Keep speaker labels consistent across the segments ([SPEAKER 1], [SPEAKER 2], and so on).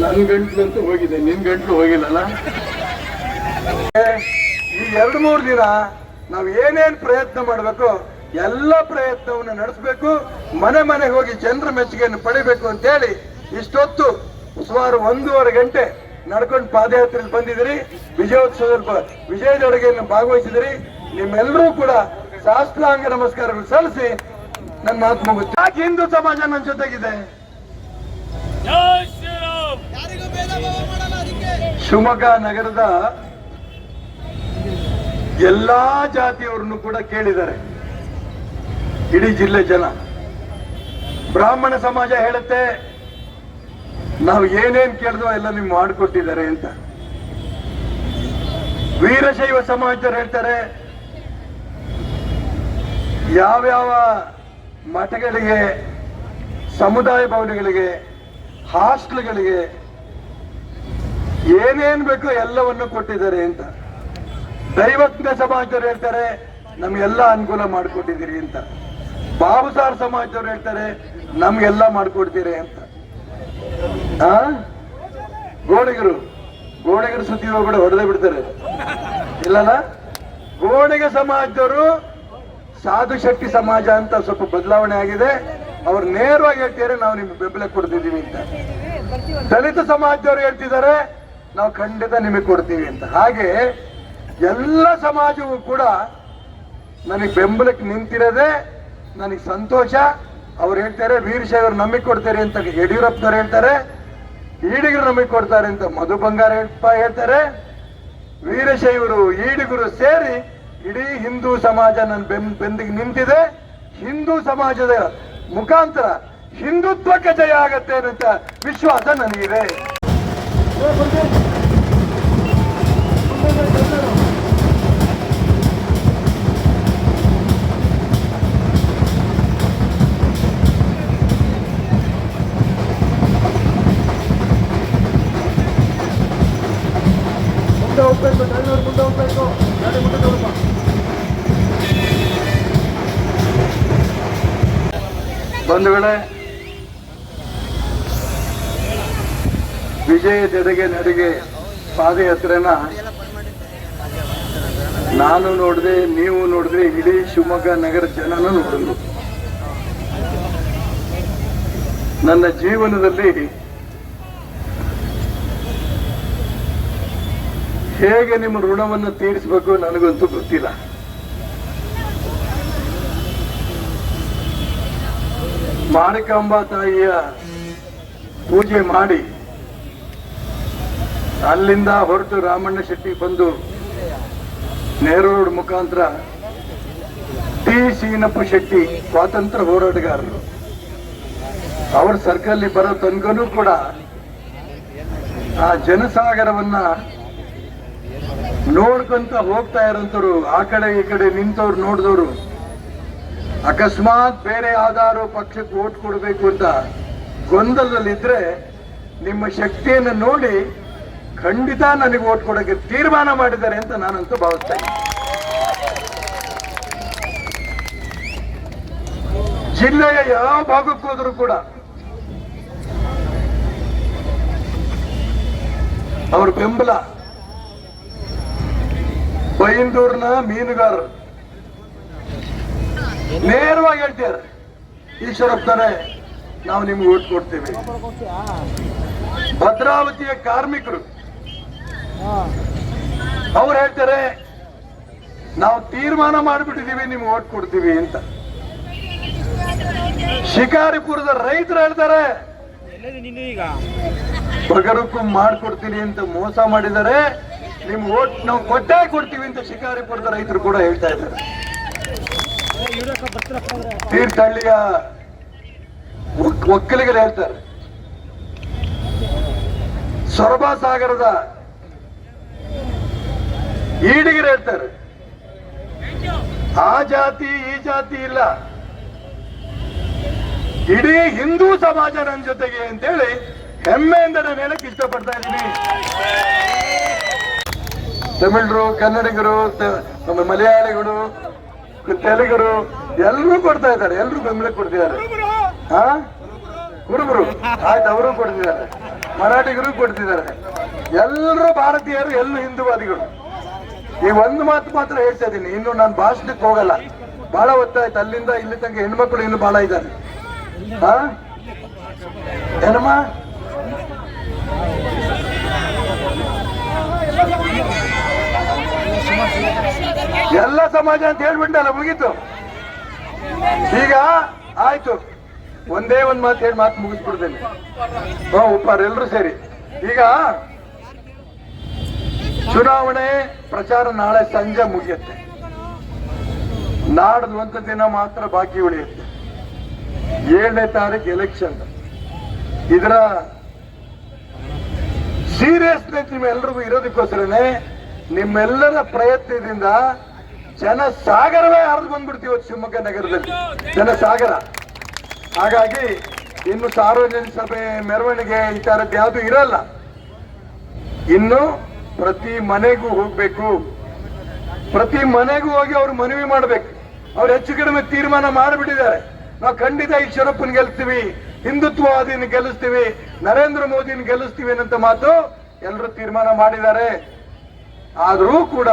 [SPEAKER 1] ನನ್ ಗಂಟ್ಲಂತೂ ಹೋಗಿದೆ, ನಿನ್ ಗಂಟ್ಲು ಹೋಗಿಲ್ಲಲ್ಲ? ಈ ಎರಡು ಮೂರು ದಿನ ನಾವು ಏನೇನ್ ಪ್ರಯತ್ನ ಮಾಡಬೇಕು, ಎಲ್ಲ ಪ್ರಯತ್ನವನ್ನು ನಡೆಸಬೇಕು, ಮನೆ ಮನೆಗೆ ಹೋಗಿ ಜನರ ಮೆಚ್ಚುಗೆಯನ್ನು ಪಡಿಬೇಕು ಅಂತ ಹೇಳಿ ಇಷ್ಟೊತ್ತು ಸುಮಾರು ಒಂದೂವರೆ ಗಂಟೆ ನಡ್ಕೊಂಡು ಪಾದಯಾತ್ರೆ ಬಂದಿದ್ದೀರಿ. ವಿಜಯೋತ್ಸವದಲ್ಲಿ ಬ- ವಿಜಯದ ಅಡುಗೆಯನ್ನು ಭಾಗವಹಿಸಿದಿರಿ ನಿಮ್ಮೆಲ್ಲರೂ ಕೂಡ ಶಾಸ್ತ್ರಾಂಗ ನಮಸ್ಕಾರಗಳು ಸಲ್ಲಿಸಿ ನನ್ನ ಮಾತು ಮುಗುತ್ತೆ ಯಾಕೆ ಹಿಂದೂ ಸಮಾಜ ನನ್ನ ಜೊತೆಗಿದೆ? ಶಿವಮೊಗ್ಗ ನಗರದ ಎಲ್ಲಾ ಜಾತಿಯವ್ರನ್ನು ಕೂಡ ಕೇಳಿದ್ದಾರೆ. ಇಡೀ ಜಿಲ್ಲೆ ಜನ. ಬ್ರಾಹ್ಮಣ ಸಮಾಜ ಹೇಳುತ್ತೆ ನಾವು ಏನೇನ್ ಕೇಳಿದ್ವೋ ಎಲ್ಲ ನಿಮ್ಗೆ ಮಾಡಿಕೊಟ್ಟಿದ್ದಾರೆ ಅಂತ. ವೀರಶೈವ ಸಮಾಜದವ್ರು ಹೇಳ್ತಾರೆ ಯಾವ್ಯಾವ ಮಠಗಳಿಗೆ, ಸಮುದಾಯ ಭವನಗಳಿಗೆ, ಹಾಸ್ಟೆಲ್ಗಳಿಗೆ ಏನೇನ್ ಬೇಕೋ ಎಲ್ಲವನ್ನು ಕೊಟ್ಟಿದ್ದಾರೆ ಅಂತ. ದೈವಜ್ಞ ಸಮಾಜದವ್ರು ಹೇಳ್ತಾರೆ, ನಮ್ಗೆಲ್ಲ ಅನುಕೂಲ ಮಾಡಿಕೊಟ್ಟಿದ್ದೀರಿ ಅಂತ. ಬಾಬುಸಾರ್ ಸಮಾಜದವರು ಹೇಳ್ತಾರೆ, ನಮ್ಗೆಲ್ಲ ಮಾಡಿಕೊಡ್ತೀರಿ ಅಂತ. ಆ? ಗೋಡಿಗರು ಗೋಡಿಗರು ಸುದ್ದಿ ಹೋಗ್ಬಿಡ ಹೊಡೆದೇ ಬಿಡ್ತಾರೆ. ಇಲ್ಲಲ್ಲ ಗೋಡಿಗ ಸಮಾಜದವರು ಸಾಧು ಶಕ್ತಿ ಸಮಾಜ ಅಂತ ಸ್ವಲ್ಪ ಬದಲಾವಣೆ ಆಗಿದೆ. ಅವ್ರು ನೇರವಾಗಿ ಹೇಳ್ತಾರೆ ನಾವು ನಿಮ್ಗೆ ಬೆಂಬಲ ಕೊಡ್ತಿದ್ದೀವಿ ಅಂತ. ದಲಿತ ಸಮಾಜದವರು ಹೇಳ್ತಿದ್ದಾರೆ ನಾವು ಖಂಡಿತ ನಿಮಗೆ ಕೊಡ್ತೀವಿ ಅಂತ. ಹಾಗೆ ಎಲ್ಲ ಸಮಾಜವೂ ಕೂಡ ನನಗೆ ಬೆಂಬಲಕ್ಕೆ ನಿಂತಿರೋದೇ ನನಗೆ ಸಂತೋಷ. ಅವ್ರು ಹೇಳ್ತಾರೆ ವೀರಶೈವರು ನಂಬಿಕೆ ಕೊಡ್ತಾರೆ ಅಂತ ಯಡಿಯೂರಪ್ಪನವ್ರು ಹೇಳ್ತಾರೆ, ಈಡಿಗರು ನಂಬಿಕೆ ಕೊಡ್ತಾರೆ ಅಂತ ಮಧು ಬಂಗಾರಪ್ಪ ಹೇಳ್ತಾರೆ. ವೀರಶೈವರು ಈಡಿಗರು ಸೇರಿ ಇಡೀ ಹಿಂದೂ ಸಮಾಜ ನನ್ನ ಬೆಂದಿಗೆ ನಿಂತಿದೆ. ಹಿಂದೂ ಸಮಾಜದ ಮುಖಾಂತರ ಹಿಂದುತ್ವಕ್ಕೆ ಜಯ ಆಗತ್ತೆ ಅಂತ ವಿಶ್ವಾಸ ನನಗಿದೆ. ಬಂಧುಗಳೇ ವಿಜಯ ಜೊತೆಗೆ ನಡಿಗೆ ಪಾದಯಾತ್ರೆನ ನಾನು ನೋಡಿದೆ, ನೀವು ನೋಡಿದ್ರೆ ಇಡೀ ಶಿವಮೊಗ್ಗ ನಗರ ಜನನೂ ನೋಡಿದ್ರು. ನನ್ನ ಜೀವನದಲ್ಲಿ ಹೇಗೆ ನಿಮ್ಮ ಋಣವನ್ನು ತೀರಿಸಬೇಕು ನನಗಂತೂ ಗೊತ್ತಿಲ್ಲ. ಮಾರಿಕಾಂಬಾ ತಾಯಿಯ ಪೂಜೆ ಮಾಡಿ ಅಲ್ಲಿಂದ ಹೊರಟು ರಾಮಣ್ಣ ಶೆಟ್ಟಿ ಬಂದು ನೆಹರು ರೋಡ್ ಮುಖಾಂತರ ಟಿ. ಸೀನಪ್ಪ ಶೆಟ್ಟಿ ಸ್ವಾತಂತ್ರ್ಯ ಹೋರಾಟಗಾರರು. ಅವ್ರ ಸರ್ಕಲ್ ಬರೋ ತನಕನೂ ಕೂಡ ಆ ಜನಸಾಗರವನ್ನ ನೋಡ್ಕೊಂತ ಹೋಗ್ತಾ ಇರೋಂಥವ್ರು, ಆ ಕಡೆ ಈ ಕಡೆ ನಿಂತವ್ರು, ನೋಡಿದವರು ಅಕಸ್ಮಾತ್ ಬೇರೆ ಯಾವ್ದಾದ್ರು ಪಕ್ಷಕ್ಕೆ ಓಟ್ ಕೊಡಬೇಕು ಅಂತ ಗೊಂದಲದಲ್ಲಿದ್ರೆ ನಿಮ್ಮ ಶಕ್ತಿಯನ್ನು ನೋಡಿ ಖಂಡಿತ ನನಗೆ ಓಟ್ ಕೊಡಕ್ಕೆ ತೀರ್ಮಾನ ಮಾಡಿದ್ದಾರೆ ಅಂತ ನಾನಂತೂ ಭಾವಿಸ್ತಾ ಜಿಲ್ಲೆಯ ಯಾವ ಭಾಗಕ್ಕೆ ಕೂಡ ಅವ್ರ ಬೆಂಬಲ. ಬೈಂದೂರ್ನ ಮೀನುಗಾರರು. ನೇರವಾಗಿ ಹೇಳ್ತೀರ. ಈಶ್ವರಪ್ಪನೇ ನಾವು ನಿಮ್ಗೆ ಓಟ್ ಕೊಡ್ತೀವಿ. ಭದ್ರಾವತಿಯ ಕಾರ್ಮಿಕರು. ಅವ್ರು ಹೇಳ್ತಾರೆ, ನಾವು ತೀರ್ಮಾನ ಮಾಡಿಬಿಟ್ಟಿದೀವಿ, ನಿಮ್ಗೆ ಓಟ್ ಕೊಡ್ತೀವಿ ಅಂತ. ಶಿಕಾರಿಪುರದ ರೈತರು ಹೇಳ್ತಾರೆ, ಬಗರಕ್ಕೂ ಮಾಡ್ಕೊಡ್ತೀನಿ ಅಂತ ಮೋಸ ಮಾಡಿದರೆ ನಿಮ್ ಓಟ್ ನಾವು ಕೊಟ್ಟೇ ಕೊಡ್ತೀವಿ ಅಂತ ಶಿಕಾರಿಪುರದ ರೈತರು ಕೂಡ ಹೇಳ್ತಾ ಇದ್ದಾರೆ. ತೀರ್ಥಹಳ್ಳಿಯ ಒಕ್- ಒಕ್ಕಲಿಗರು ಹೇಳ್ತಾರೆ. ಸೊರಬ ಸಾಗರದ ಈಡಿಗರು ಹೇಳ್ತಾರೆ. ಆ ಜಾತಿ, ಈ ಜಾತಿ ಇಲ್ಲ. ಇಡೀ ಹಿಂದೂ ಸಮಾಜ ನನ್ನ ಜೊತೆಗೆ ಅಂತೇಳಿ ಹೆಮ್ಮೆಯಿಂದ ನಾನು ಹೇಳಕ್ ಇಷ್ಟಪಡ್ತಾ ಇದ್ದೀನಿ. ತಮಿಳರು, ಕನ್ನಡಿಗರು ನಮ್ಮ ಮಲಯಾಳಿಗಳು ತೆಲುಗರು ಎಲ್ಲರೂ ಕೊಡ್ತಾ ಇದ್ದಾರೆ ಎಲ್ಲರೂ ಬೆಂಬಲ ಕೊಡ್ತಿದ್ದಾರೆ. ಹಾ? ಕುರುಬರು ಆಯ್ತು, ಅವರು ಕೊಡ್ತಿದ್ದಾರೆ. ಮರಾಠಿಗರು ಕೊಡ್ತಿದ್ದಾರೆ. ಎಲ್ಲರೂ ಭಾರತೀಯರು ಎಲ್ಲೂ ಹಿಂದೂವಾದಿಗಳು. ಈ ಒಂದು ಮಾತು ಮಾತ್ರ ಹೇಳ್ತಾ ಇದ್ದೀನಿ. ಇನ್ನು ನಾನು ಭಾಷಣಕ್ಕೆ ಹೋಗಲ್ಲ. ಬಹಳ ಒತ್ತಾಯ್ತು ಅಲ್ಲಿಂದ ಇಲ್ಲಿ ತನಕ ಹೆಣ್ಮಕ್ಳು ಇನ್ನು ಬಹಳ ಇದ್ದಾರೆ. ಹಾ? ಏನಮ್ಮ? ಎಲ್ಲ ಸಮಾಜ ಅಂತ ಹೇಳ್ಬಿಟ್ಟಲ್ಲ, ಮುಗೀತು. ಈಗ ಆಯ್ತು. ಒಂದೇ ಒಂದ್ ಮಾತು ಹೇಳಿ ಮಾತು ಮುಗಿಸ್ಬಿಡ್ತೇನೆ. ಹಾ, ಉಪ್ಪಾರ ಎಲ್ರು ಸೇರಿ. ಈಗ ಚುನಾವಣೆ ಪ್ರಚಾರ ನಾಳೆ ಸಂಜೆ ಮುಗಿಯುತ್ತೆ. ನಾಡ್ದು ಒಂದು ದಿನ ಮಾತ್ರ ಬಾಕಿ ಉಳಿಯುತ್ತೆ. ಏಳನೇ ತಾರೀಕು ಎಲೆಕ್ಷನ್ ಇದರ ಸೀರಿಯಸ್ನೆಸ್ ನಿಮ್ಮೆಲ್ರಿಗೂ ಇರೋದಕ್ಕೋಸ್ಕರನೇ ನಿಮ್ಮೆಲ್ಲರ ಪ್ರಯತ್ನದಿಂದ ಜನಸಾಗರವೇ ಹರಿದು ಬಂದ್ಬಿಡ್ತೀವಿ ಶಿವಮೊಗ್ಗ ನಗರದಲ್ಲಿ. ಜನಸಾಗರ. ಹಾಗಾಗಿ ಇನ್ನು ಸಾರ್ವಜನಿಕ ಸಭೆ ಮೆರವಣಿಗೆ ಈ ತರದ್ದು ಯಾವುದು ಇರಲ್ಲ. ಇನ್ನು ಪ್ರತಿ ಮನೆಗೂ ಹೋಗ್ಬೇಕು. ಪ್ರತಿ ಮನೆಗೂ ಹೋಗಿ ಅವ್ರು ಮನವಿ ಮಾಡ್ಬೇಕು. ಅವ್ರು ಹೆಚ್ಚು ಕಡಿಮೆ ತೀರ್ಮಾನ ಮಾಡಿಬಿಟ್ಟಿದ್ದಾರೆ. ನಾವು ಖಂಡಿತ ಈಶ್ವರಪ್ಪನ ಗೆಲ್ಸ್ತೀವಿ ಹಿಂದುತ್ವವಾದಿನ ಗೆಲ್ಲಿಸ್ತೀವಿ, ನರೇಂದ್ರ ಮೋದಿನ ಗೆಲ್ಲಿಸ್ತೀವಿ ಅನ್ನಂತ ಮಾತು ಎಲ್ಲರೂ ತೀರ್ಮಾನ ಮಾಡಿದ್ದಾರೆ. ಆದರೂ ಕೂಡ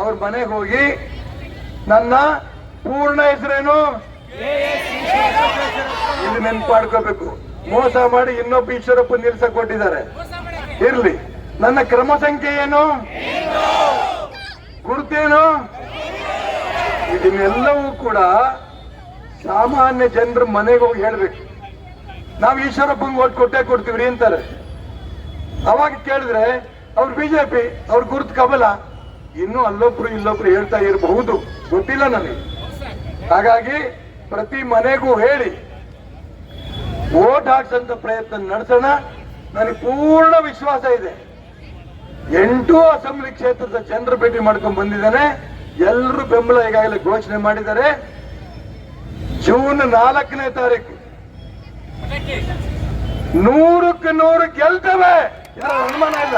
[SPEAKER 1] ಅವ್ರ ಮನೆಗೆ ಹೋಗಿ ನನ್ನ ಪೂರ್ಣ ಹೆಸರೇನು? ಇದು ನೆನ್ಪು ಮಾಡ್ಕೋಬೇಕು ಮೋಸ ಮಾಡಿ ಇನ್ನೊಬ್ಬ ಈಶ್ವರಪ್ಪ ನಿಲ್ಸಕ್ ಕೊಟ್ಟಿದ್ದಾರೆ. ಇರ್ಲಿ. ನನ್ನ ಕ್ರಮ ಸಂಖ್ಯೆ ಏನು? ಗುರುತೇನು? ಇದನ್ನೆಲ್ಲವೂ ಕೂಡ ಸಾಮಾನ್ಯ ಜನರ ಮನೆಗೆ ಹೋಗಿ ಹೇಳ್ಬೇಕು. ನಾವು ಈಶ್ವರಪ್ಪಂಗೆ ಓಟ್ ಕೊಟ್ಟೆ ಕೊಡ್ತೀವಿ ಅಂತಾರೆ. ಅವಾಗ ಕೇಳಿದ್ರೆ ಅವ್ರು ಬಿಜೆಪಿ, ಅವ್ರ ಗುರುತು ಕಮಲ ಇನ್ನೂ ಅಲ್ಲೊಬ್ರು ಇಲ್ಲೊಬ್ರು ಹೇಳ್ತಾ ಇರಬಹುದು. ಗೊತ್ತಿಲ್ಲ ನನಗೆ. ಹಾಗಾಗಿ ಪ್ರತಿ ಮನೆಗೂ ಹೇಳಿ. ಓಟ್ ಹಾಕ್ಸಂತ ಪ್ರಯತ್ನ ನಡೆಸೋಣ. ನನಗೆ ಪೂರ್ಣ ವಿಶ್ವಾಸ ಇದೆ. ಎಂಟು ಅಸೆಂಬ್ಲಿ ಕ್ಷೇತ್ರದ ಜನರು ಭೇಟಿ ಮಾಡ್ಕೊಂಡು ಬಂದಿದ್ದಾನೆ. ಎಲ್ಲರೂ ಬೆಂಬಲ ಈಗಾಗಲೇ ಘೋಷಣೆ ಮಾಡಿದ್ದಾರೆ. ಜೂನ್ ನಾಲ್ಕನೇ ತಾರೀಕು. ನೂರಕ್ಕೆ ನೂರು ಗೆಲ್ತವೆ. ಅನುಮಾನ ಇಲ್ಲ.